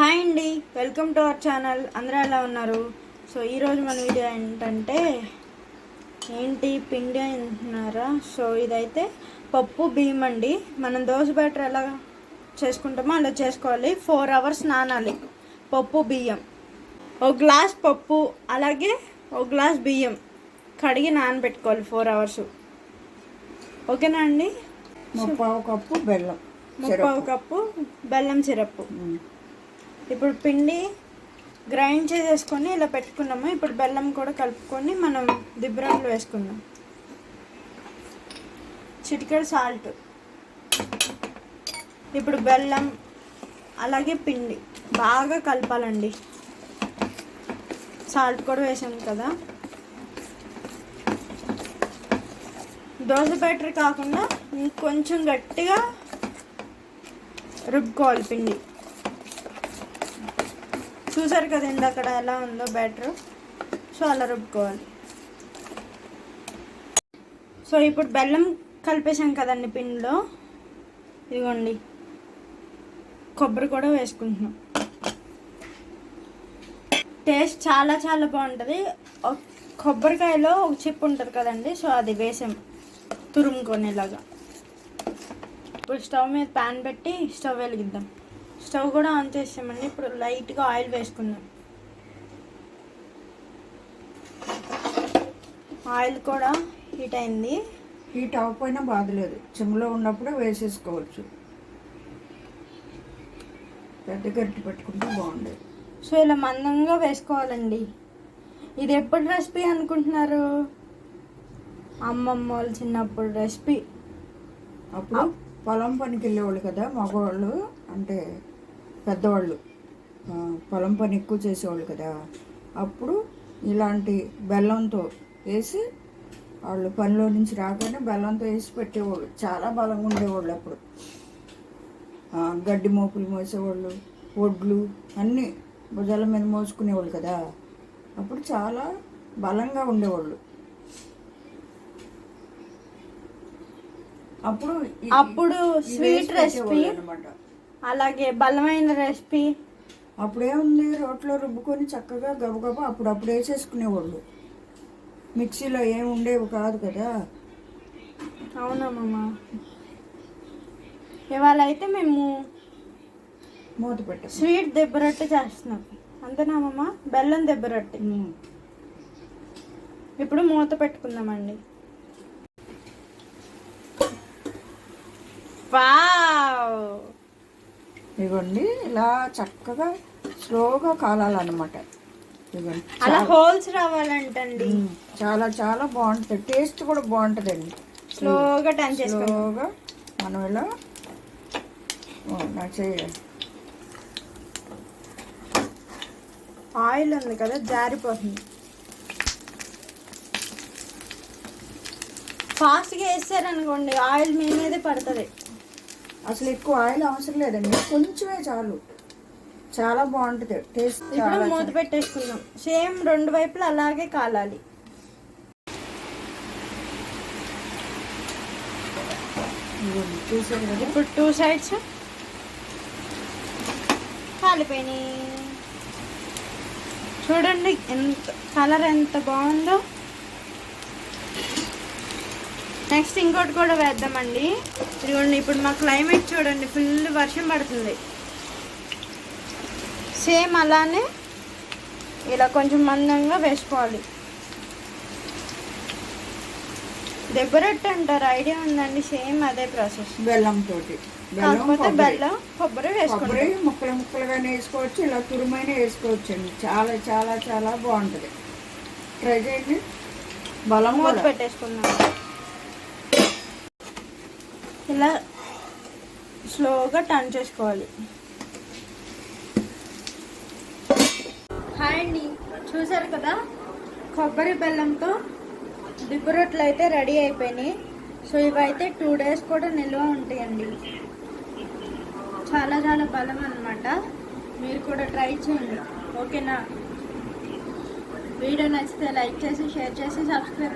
Hi అండి. Welcome to our channel. అందరూ ఎలా ఉన్నారు? సో ఈరోజు మన వీడియో ఏంటంటే ఏంటి పిండి అంటున్నారా? సో ఇదైతే పప్పు బియ్యం అండి. మనం దోశ బ్యాటర్ ఎలా చేసుకుంటామో అలా చేసుకోవాలి. ఫోర్ అవర్స్ నానాలి. పప్పు బియ్యం. ఒక గ్లాస్ పప్పు అలాగే ఒక గ్లాస్ బియ్యం కడిగి నానబెట్టుకోవాలి ఫోర్ అవర్స్. ఓకేనా అండి? ముప్పావు కప్పు బెల్లం ముప్పావు కప్పు బెల్లం సిరప్ ఉమ్. ఇప్పుడు పిండి గ్రైండ్ చేసేసుకొని ఇలా పెట్టుకున్నాము. ఇప్పుడు బెల్లం కూడా కలుపుకొని మనం దిబ్బరంలో వేసుకుందాం. చిటికెడు సాల్ట్. ఇప్పుడు బెల్లం అలాగే పిండి బాగా కలపాలండి. సాల్ట్ కూడా వేసాం కదా. దోశ బ్యాటర్ కాకుండా ఇంకొంచెం గట్టిగా రుబ్బుకోవాలి పిండి. చూసారు కదండి అక్కడ ఎలా ఉందో బ్యాటర్ సో అలా రుబ్బుకోవాలి. సో ఇప్పుడు బెల్లం కలిపేసాం కదండి పిండిలో. ఇదిగోండి. కొబ్బరి కూడా వేసుకుంటున్నాం. టేస్ట్ చాలా చాలా బాగుంటుంది. కొబ్బరికాయలో ఒక చిప్ ఉంటుంది కదండి సో అది వేసాం. తురుముకొనేలాగా. ఇప్పుడు స్టవ్ మీద ప్యాన్ పెట్టి స్టవ్ వెలిగిద్దాం. స్టవ్ కూడా ఆన్ చేసామండి ఇప్పుడు లైట్గా ఆయిల్ వేసుకుందాం. ఆయిల్ కూడా హీట్ అయింది. హీట్ అవ్వకపోయినా బాధలేదు. చిమ్లో ఉన్నప్పుడే వేసేసుకోవచ్చు. పెద్ద గట్టి పెట్టుకుంటే బాగుండేది. సో ఇలా మందంగా వేసుకోవాలండి. ఇది ఎప్పుడు రెసిపీ అనుకుంటున్నారు? అమ్మమ్మ వాళ్ళు చిన్నప్పుడు రెసిపీ. అప్పుడు పొలం పనికి వెళ్ళేవాళ్ళు కదా మగవాళ్ళు. అంటే పెద్దవాళ్ళు. పొలం పని ఎక్కువ చేసేవాళ్ళు కదా. అప్పుడు ఇలాంటి బెల్లంతో వేసి వాళ్ళు పనిలో నుంచి రాగానే బెల్లంతో వేసి పెట్టేవాళ్ళు. చాలా బలంగా ఉండేవాళ్ళు అప్పుడు. గడ్డి మోపులు మోసేవాళ్ళు ఒడ్లు అన్నీ భుజాల మీద మోసుకునేవాళ్ళు కదా. అప్పుడు చాలా బలంగా ఉండేవాళ్ళు. అప్పుడు అప్పుడు స్వీట్ రెసిపీ అన్నమాట. అలాగే బలమైన రెసిపీ. అప్పుడేముంది రోట్లో రుబ్బుకొని చక్కగా గబగబా అప్పుడప్పుడు వేసేసుకునేవాళ్ళు. మిక్సీలో ఏమి ఉండేవి కాదు కదా. అవునమ్మమ్మ ఇవాళ అయితే మేము మూత పెట్ట. స్వీట్ దెబ్బ రొట్టె చేస్తున్నాం. అంతేనామమ్మ బెల్లం దెబ్బ రొట్టె. ఇప్పుడు మూత పెట్టుకుందామండి. వావ్! ఇవ్వండి ఇలా చక్కగా స్లోగా కాలాలన్నమాట. ఇవ్వండి అలా హోల్స్ రావాలంటండి. చాలా చాలా బాగుంటుంది. టేస్ట్ కూడా బాగుంటుందండి. స్లోగా టర్న్ స్లోగా మనం ఇలా చేయాలి ఆయిల్ ఉంది కదా జారిపోతుంది. ఫాస్ట్గా వేసారనుకోండి ఆయిల్ మీ మీదే పడుతుంది. అసలు ఎక్కువ ఆయిల్ అవసరం లేదండి. కొంచెమే చాలు. చాలా బాగుంటుంది. టేస్ట్ ఇప్పుడు మూత పెట్టేసుకుందాం. సేమ్ రెండు వైపులు అలాగే కాలాలి. ఇప్పుడు టూ సైడ్స్ కాలిపోయినాయి. చూడండి ఎంత కలర్ ఎంత బాగుందో. నెక్స్ట్ ఇంకోటి కూడా వేద్దామండి. ఇదిగోండి ఇప్పుడు మా క్లైమేట్ చూడండి ఫుల్ వర్షం పడుతుంది. సేమ్ అలానే ఇలా కొంచెం మందంగా వేసుకోవాలి. దెబ్బరట్టు అంటారు ఐడియా ఉందండి సేమ్ అదే ప్రాసెస్. బెల్లం తోటి. బెల్లం కాకపోతే బెల్లం కొబ్బరి కొబ్బరి ముక్కలు ముక్కలుగానే వేసుకోవచ్చు ఇలా తురుమైన వేసుకోవచ్చు అండి చాలా చాలా చాలా బాగుంటుంది. ట్రై చేయండి. బలం మూత కూడా పెట్టేసుకుందాం. ఇలా స్లోగా టర్న్ చేసుకోవాలి. హాయ్ అండి. చూసారు కదా? కొబ్బరి బెల్లంతో దిబ్బ రొట్టెలు అయితే రెడీ అయిపోయినాయి. సో ఇవైతే టూ డేస్ కూడా నిల్వ ఉంటాయండి. చాలా చాలా బలం అన్నమాట. మీరు కూడా ట్రై చేయండి. ఓకేనా? వీడియో నచ్చితే లైక్ చేసి షేర్ చేసి సబ్స్క్రైబ్